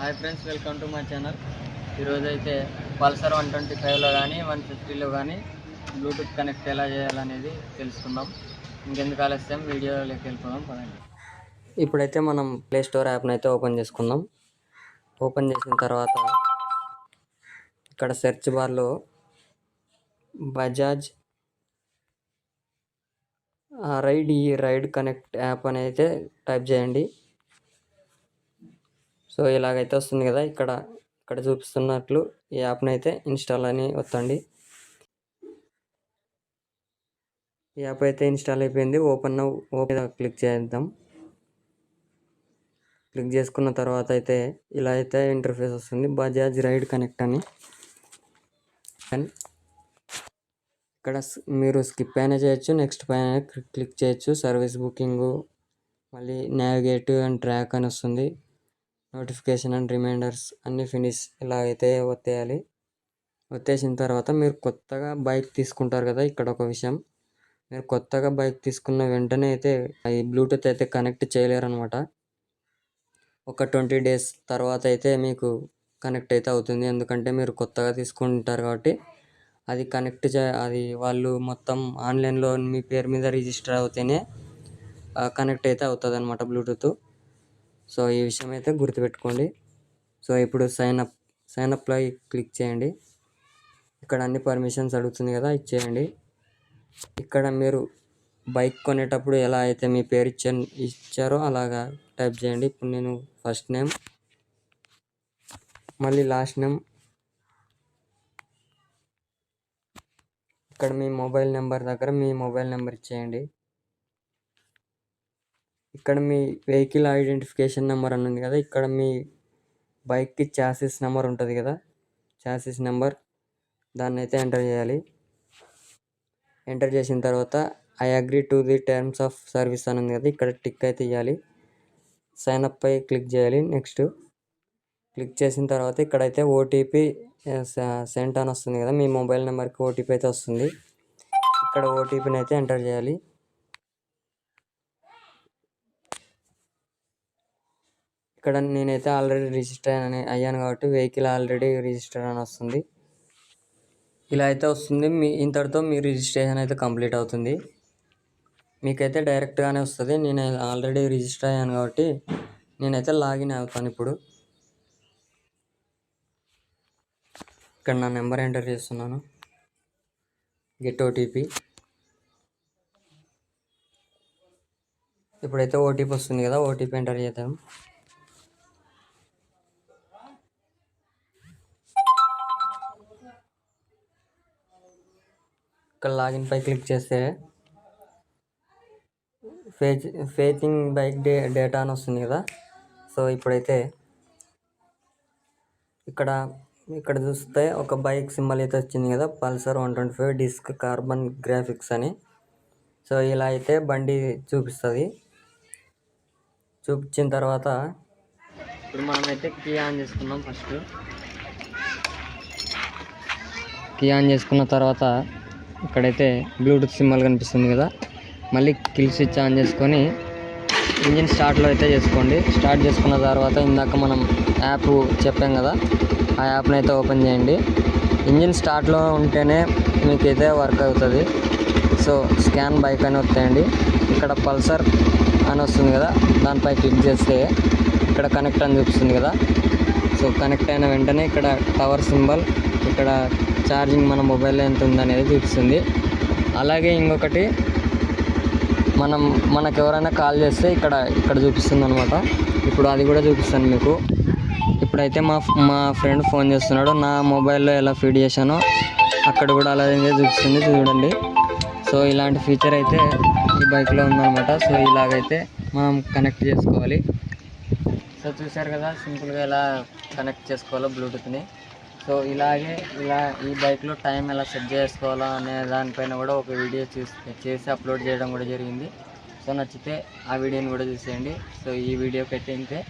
Hi friends welcome to my channel. ఈరోజు అయితే Pulsar one twenty ఫైవ్లో కానీ వన్ ఫిఫ్టీలో కానీ బ్లూటూత్ కనెక్ట్ ఎలా చేయాలనేది తెలుసుకుందాం. ఇంకెందుకు ఆలస్యం వీడియోలోకి వెళ్ళిపోదాం పదండి. ఇప్పుడైతే మనం ప్లే స్టోర్ యాప్ని అయితే ఓపెన్ చేసుకుందాం. ఓపెన్ చేసిన తర్వాత ఇక్కడ సెర్చ్ బార్లో బజాజ్ రైడ్ ఈ రైడ్ కనెక్ట్ యాప్ అని అయితే టైప్ చేయండి. సో ఇలాగైతే వస్తుంది కదా ఇక్కడ ఇక్కడ చూపిస్తున్నట్లు ఈ యాప్ని అయితే ఇన్స్టాల్ అని వత్తండి. ఈ యాప్ అయితే ఇన్స్టాల్ అయిపోయింది. ఓపెన్ ఓపెన్ క్లిక్ చేద్దాం. క్లిక్ చేసుకున్న తర్వాత అయితే ఇలా అయితే ఇంటర్ఫేస్ వస్తుంది. బజాజ్ రైడ్ కనెక్ట్ అని. అండ్ ఇక్కడ మీరు స్కిప్ అయినా చేయొచ్చు నెక్స్ట్ పైన క్లిక్ చేయొచ్చు. సర్వీస్ బుకింగు మళ్ళీ నావిగేట్ అండ్ ట్రాక్ అని వస్తుంది. నోటిఫికేషన్ అండ్ రిమైండర్స్ అన్నీ ఫినిష్ ఇలా అయితే ఒత్తేయాలి. ఒత్తేసిన తర్వాత మీరు కొత్తగా బైక్ తీసుకుంటారు కదా ఇక్కడ ఒక విషయం. మీరు కొత్తగా బైక్ తీసుకున్న వెంటనే అయితే ఈ బ్లూటూత్ అయితే కనెక్ట్ చేయలేరు అనమాట ఒక ట్వంటీ డేస్ తర్వాత అయితే మీకు కనెక్ట్ అయితే అవుతుంది. ఎందుకంటే మీరు కొత్తగా తీసుకుంటారు కాబట్టి అది కనెక్ట్ చే అది వాళ్ళు మొత్తం ఆన్లైన్లో మీ పేరు మీద రిజిస్టర్ అవుతేనే కనెక్ట్ అయితే అవుతుంది అనమాట బ్లూటూత్. సో ఈ విషయం అయితే గుర్తుపెట్టుకోండి. సో ఇప్పుడు సైన్ అప్ సైన్ అప్లో క్లిక్ చేయండి. ఇక్కడ అన్ని పర్మిషన్స్ అడుగుతుంది కదా ఇచ్చేయండి ఇక్కడ మీరు బైక్ కొనేటప్పుడు ఎలా అయితే మీ పేరు ఇచ్చా ఇచ్చారో అలాగా టైప్ చేయండి. ఇప్పుడు నేను ఫస్ట్ నేమ్ మళ్ళీ లాస్ట్ నేమ్ ఇక్కడ మీ మొబైల్ నెంబర్ దగ్గర మీ మొబైల్ నెంబర్ ఇచ్చేయండి. ఇక్కడ మీ వెహికల్ ఐడెంటిఫికేషన్ నెంబర్ అని ఉంది కదా ఇక్కడ మీ బైక్కి చాసిస్ నెంబర్ ఉంటుంది కదా చాసిస్ నెంబర్ దాన్ని అయితే ఎంటర్ చేయాలి. ఎంటర్ చేసిన తర్వాత I agree to the terms of service అని ఉంది కదా ఇక్కడ టిక్ అయితే ఇవ్వాలి సైన్ అప్ పై క్లిక్ చేయాలి నెక్స్ట్. క్లిక్ చేసిన తర్వాత ఇక్కడైతే ఓటీపీ సెంట్ అని వస్తుంది కదా మీ మొబైల్ నెంబర్కి ఓటీపీ అయితే వస్తుంది. ఇక్కడ ఓటీపీని అయితే ఎంటర్ చేయాలి. ఇక్కడ నేనైతే ఆల్రెడీ రిజిస్టర్ అని అయ్యాను కాబట్టి వెహికల్ ఆల్రెడీ రిజిస్టర్ అని వస్తుంది. ఇలా అయితే వస్తుంది. మీ ఇంతటితో మీ రిజిస్ట్రేషన్ అయితే కంప్లీట్ అవుతుంది. మీకైతే డైరెక్ట్గానే వస్తుంది. నేను ఆల్రెడీ రిజిస్టర్ అయ్యాను కాబట్టి నేనైతే లాగిన్ అవుతాను ఇప్పుడు. ఇక్కడ నా నెంబర్ ఎంటర్ చేస్తున్నాను. గెట్ ఓటీపీ ఇప్పుడైతే ఓటీపీ వస్తుంది కదా ఓటీపీ ఎంటర్ చేద్దాం. ఇక్కడ లాగిన్ పై క్లిక్ చేస్తే ఫేచ్ ఫేచింగ్ బైక్ డే డేటా అని వస్తుంది కదా. సో ఇప్పుడైతే ఇక్కడ ఇక్కడ చూస్తే ఒక బైక్ సింబల్ అయితే వచ్చింది కదా Pulsar one twenty five disc carbon graphics అని. సో ఇలా అయితే బండి చూపిస్తుంది. చూపించిన తర్వాత ఇప్పుడు మనమైతే కీ ఆన్ చేసుకున్నాం ఫస్ట్. కీ ఆన్ చేసుకున్న తర్వాత ఇక్కడైతే బ్లూటూత్ సింబల్ కనిపిస్తుంది కదా. మళ్ళీ కిల్ స్విచ్ ఆన్ చేసుకొని ఇంజిన్ స్టార్ట్లో అయితే చేసుకోండి. స్టార్ట్ చేసుకున్న తర్వాత ఇందాక మనం యాప్ చెప్పాం కదా ఆ యాప్ని అయితే ఓపెన్ చేయండి. ఇంజిన్ స్టార్ట్లో ఉంటేనే మీకైతే వర్క్ అవుతుంది. సో స్కాన్ బైక్ అని వస్తాయండి. ఇక్కడ పల్సర్ అని వస్తుంది కదా దానిపై క్లిక్ చేస్తే ఇక్కడ కనెక్ట్ అని చూపిస్తుంది కదా. సో కనెక్ట్ అయిన వెంటనే ఇక్కడ టవర్ సింబల్ ఇక్కడ ఛార్జింగ్ మన మొబైల్లో ఎంత ఉందనేది చూపిస్తుంది. అలాగే ఇంకొకటి మనం మనకు ఎవరైనా కాల్ చేస్తే ఇక్కడ ఇక్కడ చూపిస్తుంది అనమాట ఇప్పుడు అది కూడా చూపిస్తాను మీకు. ఇప్పుడైతే మా మా ఫ్రెండ్ ఫోన్ చేస్తున్నాడు. నా మొబైల్లో ఎలా ఫీడ్ చేశానో అక్కడ కూడా అలాగే చూపిస్తుంది. చూడండి. సో ఇలాంటి ఫీచర్ అయితే ఈ బైక్లో ఉందన్నమాట. సో ఇలాగైతే మనం కనెక్ట్ చేసుకోవాలి. సో చూశారు కదా సింపుల్గా ఎలా కనెక్ట్ చేసుకోవాలో బ్లూటూత్ని. సో ఇలాగే ఇలా ఈ బైక్లో టైం ఎలా సెట్ చేసుకోవాలో అనే దానిపైన కూడా ఒక వీడియో చూసి చేసి అప్లోడ్ చేయడం కూడా జరిగింది. సో నచ్చితే ఆ వీడియోని కూడా చూసేయండి. సో ఈ వీడియోకి అయితే ఇంతే